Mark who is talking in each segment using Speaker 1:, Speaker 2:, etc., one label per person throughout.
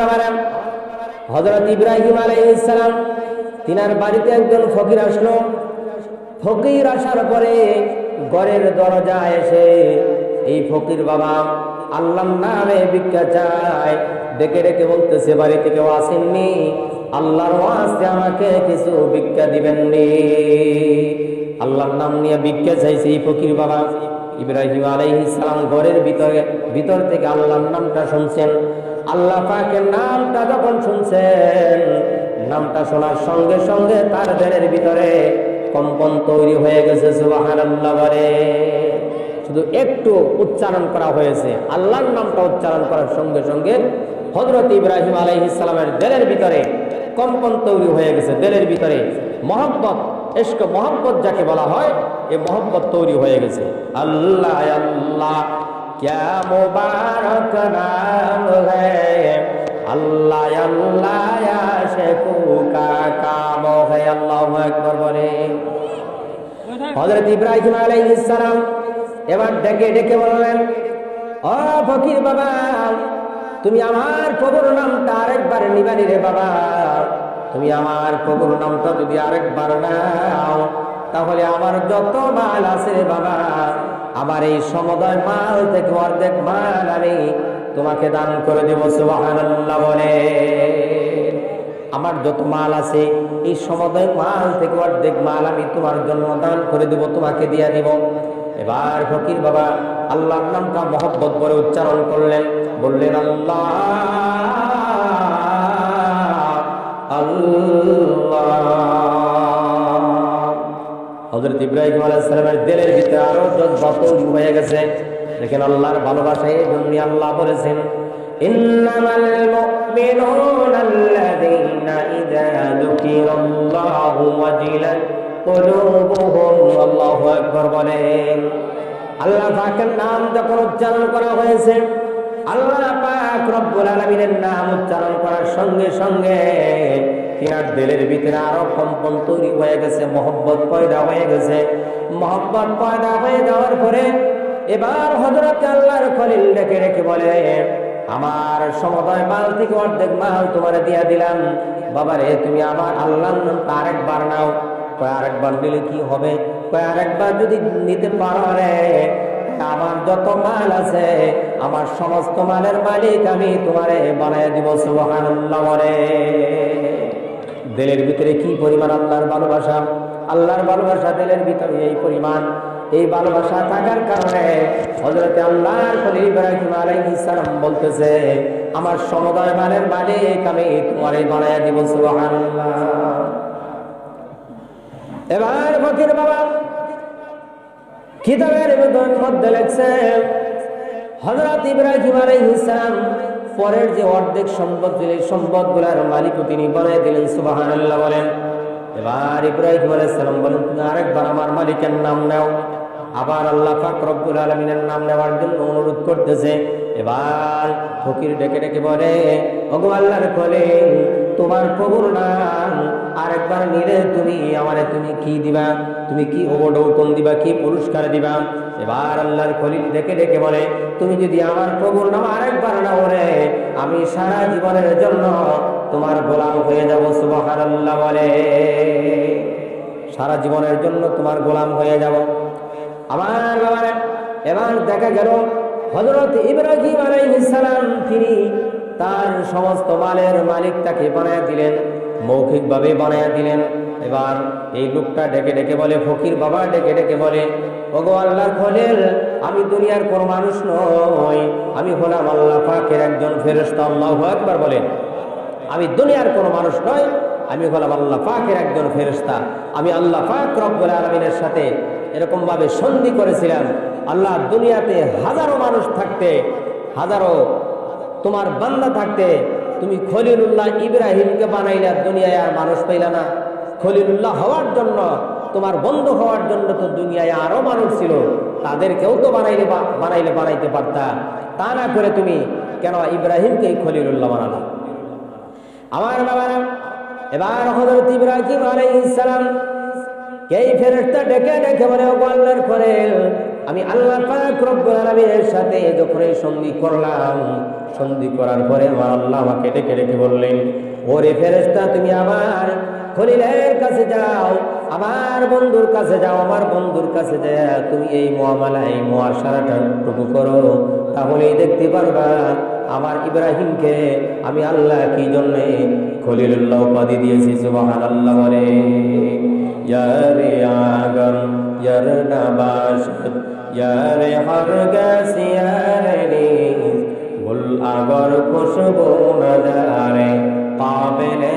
Speaker 1: বাবারা হজরত ইব্রাহিম আলাইহিসসালাম তিনার বাড়িতে একজন ফকির আসলো। ফকির আসার পরে ঘরের দরজা এসে এই ফকির বাবা আল্লাহর নামে ভিক্ষা চায়। ডেকে ডেকে বলতেছে, বাড়ি থেকে আসেননি? আল্লাহর ওয়াস্তে আমাকে কিছু ভিক্ষা দিবেননি। আল্লাহর নাম নিয়ে ভিক্ষা চাইছে এই ফকির বাবা। ইব্রাহিম আলাইহিস সালাম ঘরের ভিতরে, ভিতর থেকে আল্লাহর নামটা শুনছেন। আল্লাহ পাকের নামটা যখন শুনছেন, নামটা শোনার সঙ্গে সঙ্গে তার দেহের ভিতরে কম্পন তৈরি হয়ে গেছে, সুবহানাল্লাহ শুধু একটু উচ্চারণ করা হয়েছে, আল্লাহর নামটা উচ্চারণ করার সঙ্গে সঙ্গে হজরত ইব্রাহিম আলাইহিস সালামের দেলের ভিতরে কম্পন তৈরি হয়ে গেছে দেলের ভিতরে মহব্বত এসক মহব্বত যাকে বলা হয়, এ মহব্বত তৈরি হয়ে গেছে। আল্লাহ আল্লাহ। क्या मुबारक नाम है अल्लाह अल्लाह या शेखू का काम है अल्लाह আকবার বলে হযরত ইব্রাহিম আলাইহিস সালাম এবার ডেকে ডেকে বললেন ও ফকির বাবা তুমি আমার প্রভুর নামটা আরেকবার নিবানি রে বাবা তুমি আমার প্রভুর নামটা যদি আরেকবার নাও তাহলে আমার যত মাল আছে বাবা, আমার এই সমুদয় মাল থেকে অর্ধেক মাল আমি তোমাকে দান করে দেবো, সুবহানাল্লাহ বলে। আমার যত মাল আছে, এই সমুদয় মাল থেকে অর্ধেক মাল আমি তোমার জন্য দান করে দেব, তোমাকে দিয়ে দিব। এবার ফকির বাবা, আল্লাহর নামটা মহব্বত করে উচ্চারণ করলেন। বললেন, আল্লাহ আল্লাহ ইব্রাহিম আলাইসালামের দিলের ভিতরে আরও যত হয়ে গেছে, দেখেন আল্লাহর ভালোবাসায় এই আল্লাহ বলেছেন বলেন। আল্লাহ নাম যখন উচ্চারণ করা হয়েছে, আল্লাহ রব্বুল নাম উচ্চারণ করার সঙ্গে সঙ্গে তিনার দিলের ভিতরে আরও কম্পন তৈরি হয়ে গেছে, মহব্বত পয়দা হয়ে গেছে। মহব্বত পয়দা হয়ে যাওয়ার পরে এবার হজরত আল্লাহর খলিল ডেকে রেখে বলে, আমার সমুদয় মাল থেকে অর্ধেক মাল তোমার দিয়া দিলাম। বাবারে, তুমি আমার আল্লাহ আরেকবার নাও। আরেকবার দিলে কি হবে? আরেকবার যদি নিতে পারো রে, আমার যত মাল আছে, আমার সমস্ত মালের মালিক আমি তোমারে বানায় দিব, সুবহানাল্লাহ বলে। দিলের ভিতরে কি পরিমাণ আল্লাহর ভালোবাসা? আল্লাহর ভালোবাসা দিলের ভিতরে এই পরিমাণ। এই ভালোবাসা থাকার কারণে হযরত আল্লাহর খলিল ইব্রাহিম আলাইহিস সালাম বলতেছে, আমার সমুদয় মালের মালিক আমি তোমারে বানায় দিব এবার ফকির বাবা কিতাবের মধ্যে লেখছে হজরত ইব্রাহিম আলাইহিস সালাম পরের যে অর্ধেক সম্পদ এই সম্পদগুলোর মালিকও তিনি বানিয়ে দিলেন, সুবহানাল্লাহ বলেন। এবার ইব্রাহিম আলাইহিস সালাম বলেন, তুমি আরেকবার আমার মালিকের নাম নাও। আবার আল্লাহ পাক আলামিনের নাম নেওয়ার জন্য অনুরোধ করতেছে। এবার ফকির ডেকে ডেকে বলে, ওগো আল্লাহর খলে তোমার প্রভুর নাম আরেকবার নিলে তুমি, আমারে তুমি কি দিবা? তুমি কি অবডৌকন দিবা, কি পুরস্কার দিবা? এবার আল্লাহর খলিল ডেকে ডেকে বলে, তুমি যদি আমার প্রভুর নাম আরেকবার না ওরে আমি সারা জীবনের জন্য তোমার গোলাম হয়ে যাব। সুবহানাল্লাহ বলে, সারা জীবনের জন্য তোমার গোলাম হয়ে যাব। আমার বাবারে, এবার দেখা গেল হজরত ইব্রাহিম আলাইহিস সালাম, তিনি তার সমস্ত মালের মালিক তাকে বানায় দিলেন, মৌখিকভাবে বানায় দিলেন। এবার এই লোকটা ডেকে ডেকে বলে, ফকির বাবা, ডেকে ডেকে বলে ওগো আল্লাহর আমি দুনিয়ার কোন মানুষ নই। আমি হলাম আল্লাহ পাকের একজন ফেরেশতা, আল্লাহু একবার বলেন। আমি দুনিয়ার কোন মানুষ নয় আমি হলাম আল্লাহ পাকের একজন ফেরেশতা। আমি আল্লাহ পাক রব্বুল আলামিনের সাথে এরকম ভাবে সন্ধি করেছিলাম। আল্লাহ দুনিয়াতে হাজারো মানুষ থাকতে, হাজারো তোমার বান্দা থাকতে, তুমি খলিলুল্লাহ ইব্রাহিমকে বানাইলা, দুনিয়ায় আর মানুষ পাইলা না। খলিলুল্লাহ হওয়ার জন্য তোমার বন্ধ হওয়ার জন্য তো দুনিয়ায় আরও মানুষ ছিল, তাদেরকেও তো বানাইলে বানাইলে বানাইতে পারতা। তা না করে তুমি কেন ইব্রাহিমকে খলিলুল্লাহ বানালা? আমার বাবারা, এবার হযরত ইব্রাহিম আলাইহিস সালাম এই ফেরেশতা ডেকে ডেকে বলে আল্লাহর খলিল, আমি আল্লাহ পাক রব্বুল আলামিনের সাথে যখন এই সন্ধি করলাম, সন্ধি করার পরে আমার আল্লাহ আমাকে ডেকে ডেকে বললেন, ওরে ফেরেশতা, তুমি আবার খলিলের কাছে যাও আমার বন্ধুর কাছে যাও, আমার বন্ধুর কাছে যাও, তুমি এই মহামালা এই মহাসারাটা টুকু করো। তাহলেই দেখতে পারবা, আমার ইব্রাহিমকে আমি আল্লাহ কি জন্য খলিলুল্লাহ উপাধি দিয়েছি সুবাহান আল্লাহ বলে ইয়ারে আগম ইয়ার নাবাসত ইয়ারে হরগাস ইয়ারে নিজ। গুল আগর খুশবু নজারে কাবেলে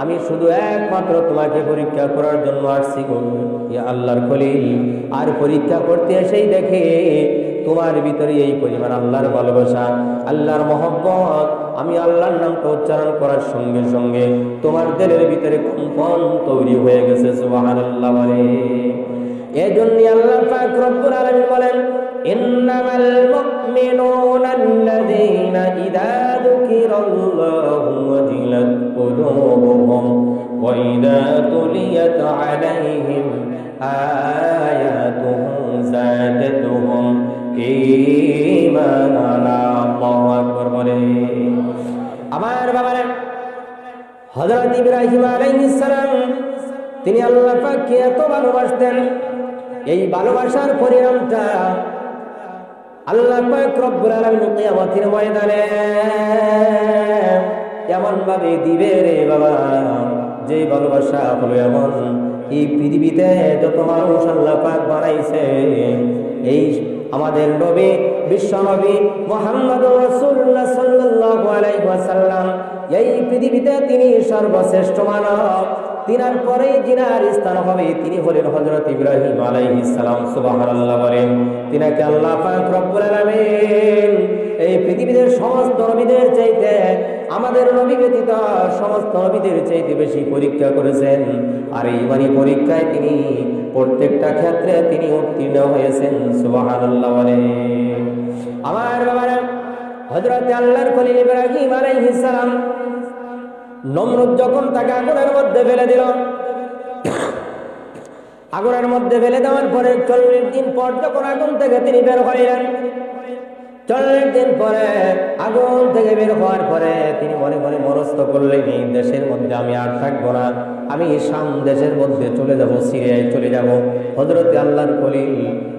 Speaker 1: আমি শুধু একমাত্র তোমাকে পরীক্ষা করার জন্য আসছি ইয়া আল্লাহর খলিল। আর পরীক্ষা করতে এসেই দেখে তোমার ভিতরে এই পরিমাণ আল্লাহর ভালোবাসা, আল্লাহর মহব্বত, আমি আল্লাহর নামটা উচ্চারণ করার সঙ্গে সঙ্গে তোমার দিলের ভিতরে কম্পন তৈরি হয়ে গেছে, সুবহানাল্লাহ বলে। এই জন্য আল্লাহ পাক রব্বুল আলামিন বলেন, ইন্নামাল মুমিনুনা আল্লাযীনা তুলিয়াত আলাইহিম আয়াতুহু যাদাতুহুম ঈমানা আল্লাহু আকবার বলে আমার বাবারে হযরত ইব্রাহিম আলাইহিস সালাম, তিনি আল্লাহ পাককে এত ভালোবাসতেন। এই ভালোবাসার পরিণামটা আল্লাহ পাক রব্বুল আলামিন কিয়ামতের ময়দানে এমন ভাবে দিবে রে বাবা? যে ভালোবাসা হলো এমন, এই পৃথিবীতে যত মানুষ আল্লাহ পাক বানাইছে, এই আমাদের নবী, বিশ্ব নবী মোহাম্মদ রাসূলুল্লাহ সাল্লাল্লাহু আলাইহি ওয়াসাল্লাম, এই পৃথিবীতে তিনি সর্বশ্রেষ্ঠ মানব। তিনার পরেই জিনার স্থান হবে, তিনি হলেন হযরত ইব্রাহিম আলাইহিস সালাম, সুবহানাল্লাহ বলেন। তিনাকে আল্লাহ পাক রব্বুল আলামিন এই পৃথিবীর সমস্ত নবীদের চাইতে আমাদের নবী ব্যতীত সমস্ত নবীদের চাইতে বেশি পরীক্ষা করেছেন। আর এই মানে পরীক্ষায় তিনি প্রত্যেকটা ক্ষেত্রে তিনি উত্তীর্ণ হয়েছেন বলেন আমার বাবারা, হযরত আল্লাহর খলিল ইব্রাহিম আলাইহিস সালাম নমরুদ যখন তাকে আগুনের মধ্যে ফেলে দিল, আগুনের মধ্যে ফেলে দেওয়ার পরে চল্লিশ দিন পর যখন আগুন থেকে তিনি বের হইলেন চল্লিশ দিন পরে, আগুন থেকে বের হওয়ার পরে তিনি মনে মনে মনস্থ করলেন, এই দেশের মধ্যে আমি আর থাকব না। আমি শাম দেশের মধ্যে চলে যাব, সিরিয়ায় চলে যাব। হজরত আল্লাহর কলিল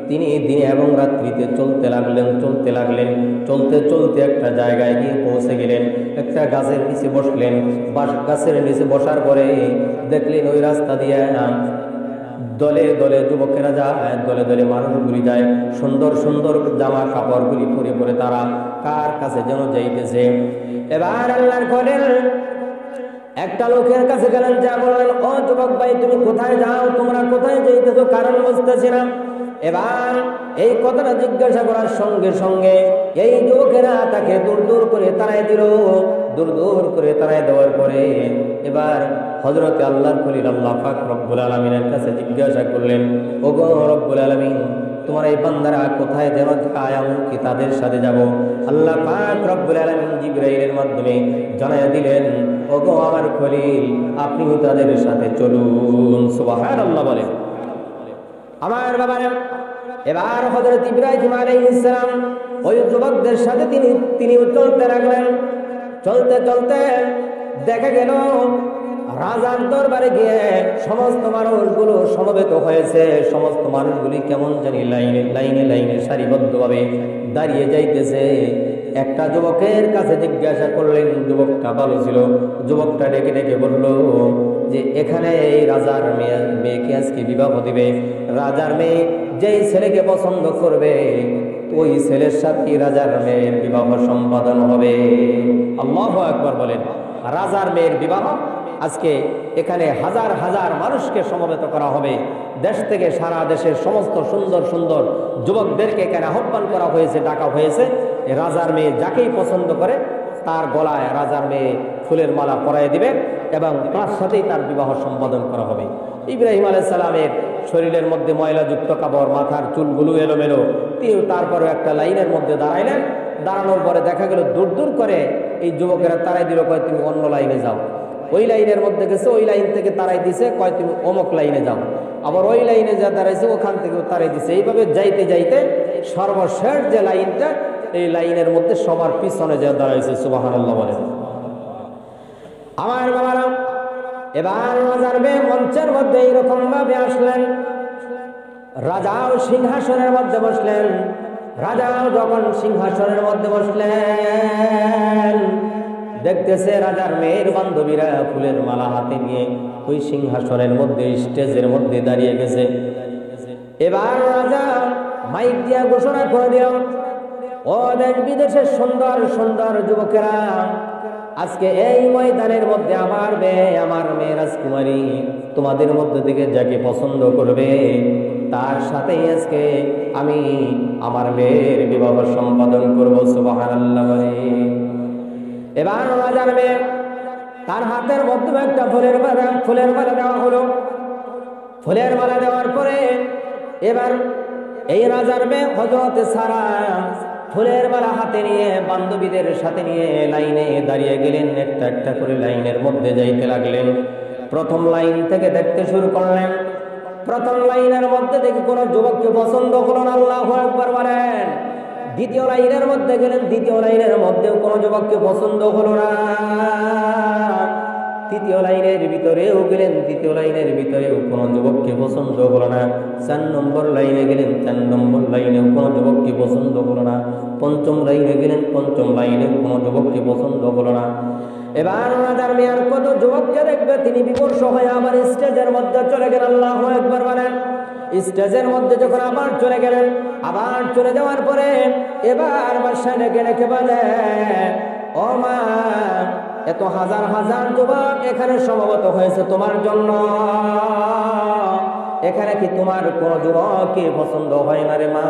Speaker 1: তিনি দিনে এবং রাত্রিতে চলতে লাগলেন চলতে লাগলেন। চলতে চলতে একটা জায়গায় গিয়ে পৌঁছে গেলেন, একটা গাছের নিচে বসলেন। বাস গাছের নিচে বসার পরে দেখলেন ওই রাস্তা দিয়ে দলে দলে যুবকেরা যায়, দলে দলে মানুষগুলি যায়, সুন্দর সুন্দর জামা কাপড়গুলি পরে পরে তারা কার কাছে যেন যাইতেছে। এবার আল্লাহর করেন একটা লোকের কাছে গেলেন, যা বললেন, ও যুবক ভাই, তুমি কোথায় যাও? তোমরা কোথায় যাইতেছো? কারণ বুঝতেছি না। এবার এই কথাটা জিজ্ঞাসা করার সঙ্গে সঙ্গে এই যুবকেরা তাকে দূর দূর করে তারাই দিল। দূর দূর করে তারাই দেওয়ার পরে এবার হজরতে আল্লাহর খলিল আল্লাহ পাক রব্বুল আলমিনের কাছে জিজ্ঞাসা করলেন ও গো রব্বুল আলমিন, তোমার এই বান্দারা কোথায় যেন যায়? কি তাদের সাথে যাব? আল্লাহ পাক রব্বুল আলমিন জিব্রাইলের মাধ্যমে জানাই দিলেন ও গো আমার খলিল, আপনিও তাদের সাথে চলুন। আল্লাহ বলেন আমার বাবারা, এবার হজরত ইব্রাহিম আলাইহিস সালাম ওই যুবকদের সাথে তিনি তিনি চলতে লাগলেন। চলতে চলতে দেখা গেল, রাজার দরবারে গিয়ে সমস্ত মানুষগুলো সমবেত হয়েছে। সমস্ত মানুষগুলি কেমন জানি লাইনে লাইনে লাইনে সারিবদ্ধভাবে দাঁড়িয়ে যাইতেছে। একটা যুবকের কাছে জিজ্ঞাসা করলেন, যুবকটা ভালো ছিল? যুবকটা ডেকে ডেকে বলল যে, এখানে এই রাজার মেয়ে, মেয়েকে আজকে বিবাহ দিবে। রাজার মেয়ে যেই ছেলেকে পছন্দ করবে ওই ছেলের সাথে রাজার মেয়ের বিবাহ সম্পাদন হবে। আল্লাহ একবার বলেন, রাজার মেয়ের বিবাহ আজকে এখানে হাজার হাজার মানুষকে সমবেত করা হবে। দেশ থেকে সারা দেশের সমস্ত সুন্দর সুন্দর যুবকদেরকে এখানে আহ্বান করা হয়েছে, ডাকা হয়েছে। রাজার মেয়ে যাকেই পছন্দ করে, তার গলায় রাজার মেয়ে ফুলের মালা পরাই দিবে এবং তার সাথেই তার বিবাহ সম্পাদন করা হবে। ইব্রাহিম আলাইসালামের শরীরের মধ্যে ময়লাযুক্ত কাপড়, মাথার চুলগুলো এলোমেলো। তিনি তারপরে একটা লাইনের মধ্যে দাঁড়াইলেন। দাঁড়ানোর পরে দেখা গেল দূর দূর করে এই যুবকেরা তারাই দিল, কয়, তুমি অন্য লাইনে যাও। ওই লাইনের মধ্যে গেছে, ওই লাইন থেকে তারাই দিছে, কয়, তুমি অমুক লাইনে যাও। আবার ওই লাইনে যা দাঁড়াইছে, ওখান থেকে তারাই দিছে। এইভাবে যাইতে যাইতে সর্বশেষ যে লাইনটা, এই লাইনের মধ্যে সবার পিছনে যা দাঁড়াইছে আল্লাহ বলে। আমার বাবারা এবার রাজার মেয়ে মঞ্চের মধ্যে এইরকম ভাবে আসলেন। রাজাও সিংহাসনের মধ্যে বসলেন। রাজাও যখন সিংহাসনের মধ্যে বসলেন, দেখতেছে রাজার মেয়ের বান্ধবীরা ফুলের মালা হাতে নিয়ে ওই সিংহাসনের মধ্যে, স্টেজের মধ্যে দাঁড়িয়ে গেছে। এবার রাজা মাইক দিয়া ঘোষণা করে দিল, ও দেশ বিদেশের সুন্দর সুন্দর যুবকেরা আজকে এই ময়দানের মধ্যে আমার মেয়ে আমার মেয়ে রাজকুমারী তোমাদের মধ্যে থেকে যাকে পছন্দ করবে, তার সাথে আজকে আমি আমার মেয়ের বিবাহ সম্পাদন করব সুবাহান এবার রাজার মেয়ে, তার হাতের মধ্যে একটা ফুলের মালা ফুলের মালা দেওয়া হলো। ফুলের মালা দেওয়ার পরে এবার এই রাজার মেয়ে হজরতে সারা ফুলের মালা হাতে নিয়ে বান্ধবীদের সাথে নিয়ে লাইনে দাঁড়িয়ে গেলেন, একটা একটা করে লাইনের মধ্যে যাইতে লাগলেন। প্রথম লাইন থেকে দেখতে শুরু করলেন। প্রথম লাইনের মধ্যে দেখি কোনো যুবককে পছন্দ করুন আল্লাহ একবার বলেন। দ্বিতীয় লাইনের মধ্যে গেলেন, দ্বিতীয় লাইনের মধ্যেও কোনো যুবককে পছন্দ হলো না। তৃতীয় লাইনের ভিতরেও গেলেন, তৃতীয় লাইনের ভিতরেও কোনো যুবককে পছন্দ হলো না। চার নম্বর লাইনে গেলেন, চার নম্বর লাইনেও কোনো যুবককে পছন্দ হলো না। পঞ্চম লাইনে গেলেন, পঞ্চম লাইনেও কোনো যুবককে পছন্দ হলো না। এবার রাজার মেয়ার কত যুবককে দেখবে, তিনি বিমর্ষ হয়ে আবার স্টেজের মধ্যে চলে গেলেন। আল্লাহ একবার বলেন, স্টেজের মধ্যে যখন আবার চলে গেলেন, আবার চলে যাওয়ার পরে এবার বাসায় ডেকে ডেকে বলে ও মা এত হাজার হাজার যুবক এখানে সমবেত হয়েছে তোমার জন্য। এখানে কি তোমার কোন যুবককে পছন্দ হয় না রে মা?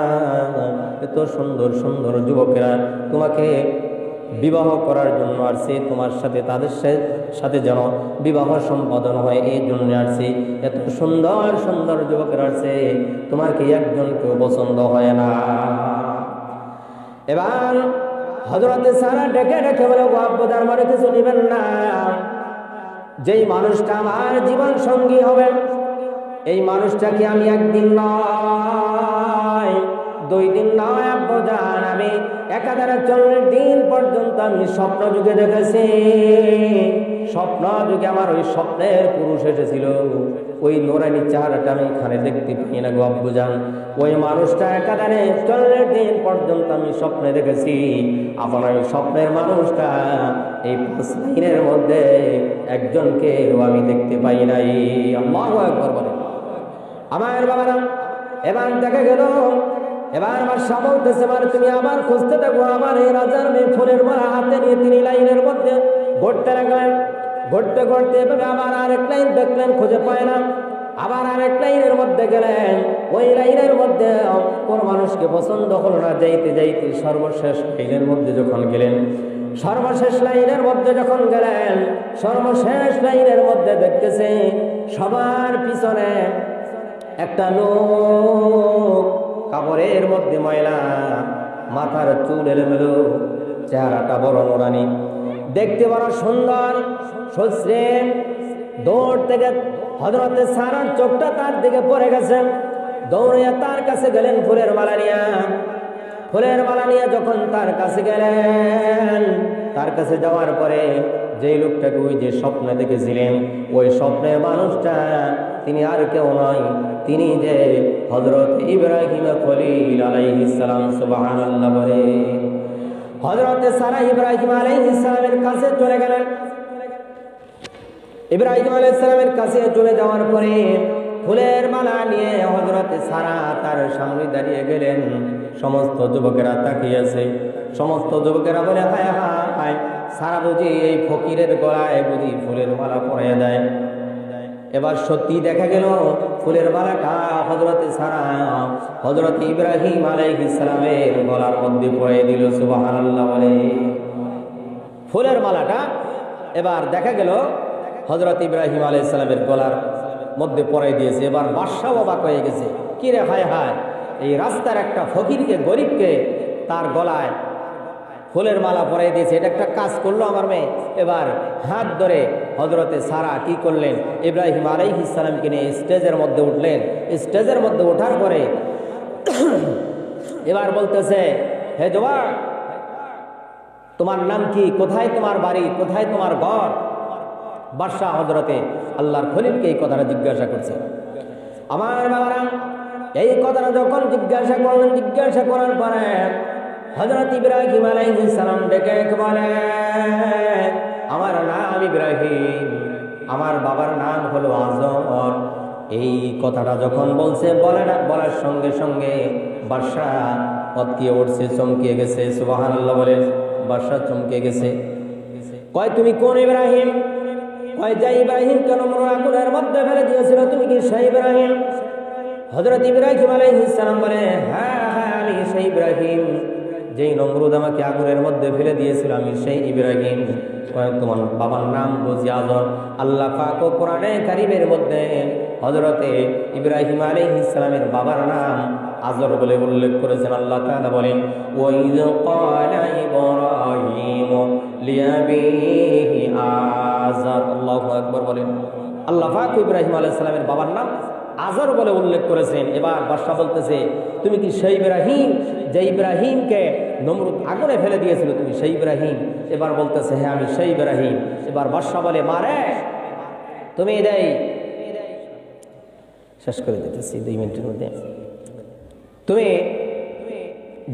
Speaker 1: এত সুন্দর সুন্দর যুবকেরা তোমাকে বিবাহ করার জন্য আসছে, তোমার সাথে, তাদের সাথে যেন বিবাহ সম্পাদন হয়, এই জন্য আসছে। এত সুন্দর সুন্দর যুবকেরা আসছে, তোমার কি একজনকেও পছন্দ হয় না? এবার হজরতে সারা ডেকে ডেকে বলে গব্বদার মানে কিছু নেবেন না। যেই মানুষটা আমার জীবন সঙ্গী হবে, এই মানুষটাকে আমি একদিন নয়, দুই দিন নয় আব্বজান আমি একাধারে চল্লিশ দিন পর্যন্ত আমি স্বপ্ন যুগে দেখেছি। স্বপ্ন যুগে আমার ওই স্বপ্নের পুরুষ এসেছিল। ওই নোরানি চেহারাটা আমি এখানে দেখতে পাই না গো আব্বুজান ওই মানুষটা একাধারে চল্লিশ দিন পর্যন্ত আমি স্বপ্নে দেখেছি। আপনার ওই স্বপ্নের মানুষটা এই পাঁচ লাইনের মধ্যে একজনকে আমি দেখতে পাই নাই। আল্লাহু আকবার বলে। আমার বাবারা, এবার দেখা গেল, এবার আমার সা বলতেছে মানে তুমি আবার খুঁজতে থাকো। আমার এই রাজার মেয়ে ফোনের মালা হাতে নিয়ে তিনি লাইনের মধ্যে ঘুরতে লাগলেন। ঘুরতে ঘুরতে এভাবে আবার আরেক লাইন দেখলেন, খুঁজে পায় না। আবার আরেক লাইনের মধ্যে গেলেন। ওই লাইনের মধ্যে কোন মানুষকে পছন্দ হলো না। যাইতে যাইতে সর্বশেষ লাইনের মধ্যে যখন গেলেন, সর্বশেষ লাইনের মধ্যে যখন গেলেন, সর্বশেষ লাইনের মধ্যে দেখতেছে সবার পিছনে একটা লোক। কাপড়ের মধ্যে ময়লা, মাথার চুল এলোমেলো, চেহারাটা বড় নোরানি। দেখতে বড় সুন্দর সশ্রেম দৌড় থেকে হজরতে সারার চোখটা তার দিকে পড়ে গেছে। দৌড়িয়া তার কাছে গেলেন ফুলের মালা নিয়া। ফুলের মালা নিয়ে যখন তার কাছে গেলেন, তার কাছে যাওয়ার পরে যে লোকটাকে ওই যে স্বপ্নে দেখেছিলেন, ওই স্বপ্নের মানুষটা তিনি আর কেউ নয়, তিনি যে হজরত ইব্রাহিম খলিল আলাইহিস সালাম, সুবহানাল্লাহ বলে হজরত সারা ইব্রাহিম আলাইহিস ইসলামের কাছে চলে গেলেন। ইব্রাহিম আলাইসালামের কাছে চলে যাওয়ার পরে ফুলের মালা নিয়ে হজরতে সারা তার সামনে দাঁড়িয়ে গেলেন। সমস্ত যুবকেরা তাকিয়েছে সমস্ত যুবকেরা বলে, হায় হায় হায়। সারা বুঝি এই ফকিরের গলায় বুঝি ফুলের মালা পরে দেয়। এবার সত্যি দেখা গেল ফুলের মালাটা হজরতে সারা। হজরত ইব্রাহিম আলাইহিস ইসলামের গলার মধ্যে পরে দিল, সুবহানাল্লাহ বলে। ফুলের মালাটা এবার দেখা গেল হজরত ইব্রাহিম আলাইসালামের গলার মধ্যে পরাই দিয়েছে। এবার বাদশাহ অবাক হয়ে গেছে, কি রে হায় হায়, এই রাস্তার একটা ফকিরকে, গরিবকে তার গলায় ফুলের মালা পরাই দিয়েছে। এটা একটা কাজ করল আমার মেয়ে। এবার হাত ধরে হজরতে সারা কি করলেন? ইব্রাহিম আলাইহ ইসলামকে নিয়ে স্টেজের মধ্যে উঠলেন। স্টেজের মধ্যে ওঠার পরে এবার বলতেছে, হে জোয়ার তোমার নাম কি? কোথায় তোমার বাড়ি? কোথায় তোমার ঘর? বাদশাহ হজরতে আল্লাহর খলিলকে এই কথাটা জিজ্ঞাসা করছে। আমার বাবারা এই কথাটা যখন জিজ্ঞাসা করলেন, জিজ্ঞাসা করার পরে হজরত ইব্রাহিম আলাইহিস সালাম ডেকে বলে আমার নাম ইব্রাহিম, আমার বাবার নাম হলো আজর। এই কথাটা যখন বলছে, বলে না, বলার সঙ্গে সঙ্গে বাদশাহ অতকিয়ে উঠছে, চমকিয়ে গেছে। সুবাহান আল্লাহ বলেন বাদশাহ চমকে গেছে। কয়, তুমি কোন ইব্রাহিম? কয়, যে ইব্রাহিম কেন আগুনের মধ্যে ফেলে দিয়েছিল, তুমি কি সেই ইব্রাহিম? হজরত ইব্রাহিম আলাইহিস সালাম বলে হ্যাঁ হ্যাঁ আমি সেই ইব্রাহিম। যেই নমরুদ আমাকে আগুনের মধ্যে ফেলে দিয়েছিল, আমি সেই ইব্রাহিম তোমার বাবার নাম বুঝি আজর। আল্লাহ পাক কোরআনে কারিমের মধ্যে হজরতে ইব্রাহিম আলাইহিস ইসলামের বাবার নাম আজর বলে উল্লেখ করেছেন। আল্লাহ তাআলা বলেন ক্বালা ইব্রাহিম বলেন। আল্লাহ পাক ইব্রাহিম আলাইহিস সালামের বাবার নাম আজর বলে উল্লেখ করেছেন। এবার বাদশাহ বলতেছে, তুমি কি সেই ইব্রাহিম? যে ইব্রাহিমকে নমরুদ আগুনে ফেলে দিয়েছিল, তুমি সেই ইব্রাহিম? এবার বলতেছে হ্যাঁ আমি সেই ইব্রাহিম। এবার বাদশাহ বলে, মারে, তুমি দেই শেষ করে দিতেছি দুই মিনিটের মধ্যে। তুমি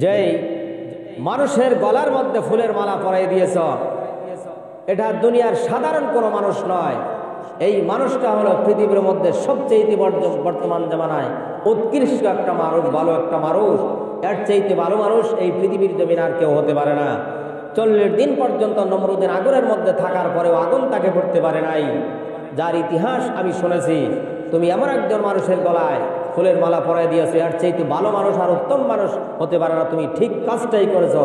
Speaker 1: যেই মানুষের গলার মধ্যে ফুলের মালা পরাই দিয়েছ, এটা দুনিয়ার সাধারণ কোনো মানুষ নয়। এই মানুষটা হলো পৃথিবীর মধ্যে সবচেয়ে বর্তমান জামানায় উৎকৃষ্ট একটা মানুষ ভালো একটা মানুষ এর চাইতে ভালো মানুষ এই পৃথিবীর জমিন আর কেউ হতে পারে না। চল্লিশ দিন পর্যন্ত নমরুদ্দিন আগুনের মধ্যে থাকার পরেও আগুন তাকে পড়তে পারে নাই। যার ইতিহাস আমি শুনেছি। তুমি এমন একজন মানুষের গলায় ফুলের মালা পরাই দিয়েছ, এর চাইতে ভালো মানুষ আর উত্তম মানুষ হতে পারে না। তুমি ঠিক কাজটাই করেছ।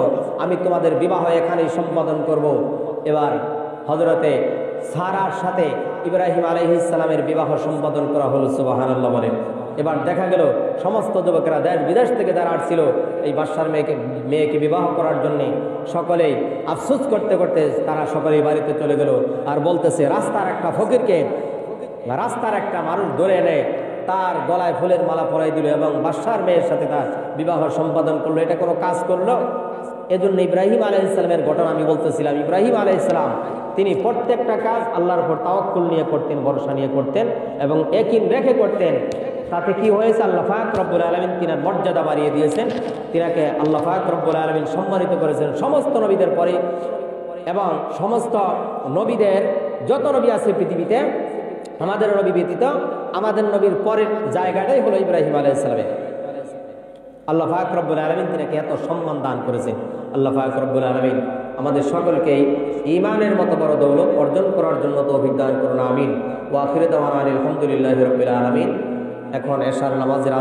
Speaker 1: আমি তোমাদের বিবাহ এখানেই সম্পাদন করব। এবার হজরতে সারার সাথে ইব্রাহিম আলহিসালামের বিবাহ সম্পাদন করা হলো সুবাহান্লাহ বলেন এবার দেখা গেল, সমস্ত যুবকেরা দেশ বিদেশ থেকে যারা আসছিল, এই বাদশার মেয়েকে মেয়েকে বিবাহ করার জন্যে সকলেই আফসোস করতে করতে তারা সকলেই বাড়িতে চলে গেল আর বলতেছে, রাস্তার একটা ফকিরকে রাস্তার একটা মানুষ ধরে এনে তার গলায় ফুলের মালা পরাই দিল এবং বাদশার মেয়ের সাথে তার বিবাহ সম্পাদন করল। এটা কোনো কাজ করল? এজন্য ইব্রাহিম আলাহ ইসলামের ঘটনা আমি বলতেছিলাম। ইব্রাহিম আলাহ ইসলাম তিনি প্রত্যেকটা কাজ আল্লাহর উপর তাওয়াক্কুল নিয়ে করতেন, ভরসা নিয়ে করতেন এবং একিন রেখে করতেন। তাতে কি হয়েছে? আল্লাহ ফাক রব্বুল আলমিন তিনার মর্যাদা বাড়িয়ে দিয়েছেন। তিনাকে আল্লাহ ফাক রব্বুল আলমিন সম্মানিত করেছেন সমস্ত নবীদের পরে এবং সমস্ত নবীদের, যত নবী আছে পৃথিবীতে, আমাদের নবী ব্যতীত আমাদের নবীর পরের জায়গাটাই হলো ইব্রাহিম আলাহ ইসলামের আল্লাহ ফাক রব্বুল আলমিন তিনাকে এত সম্মান দান করেছেন। আল্লাহ ফাক রব্বুল আলমিন আমাদের সকলকেই ইমানের মতো বড় দৌলত অর্জন করার জন্য তো অভিজ্ঞান করুন, আমিন। ওয়াখির দাওয়ান আলহামদুলিল্লাহ রবিল আলমিন। এখন এশার নামাজের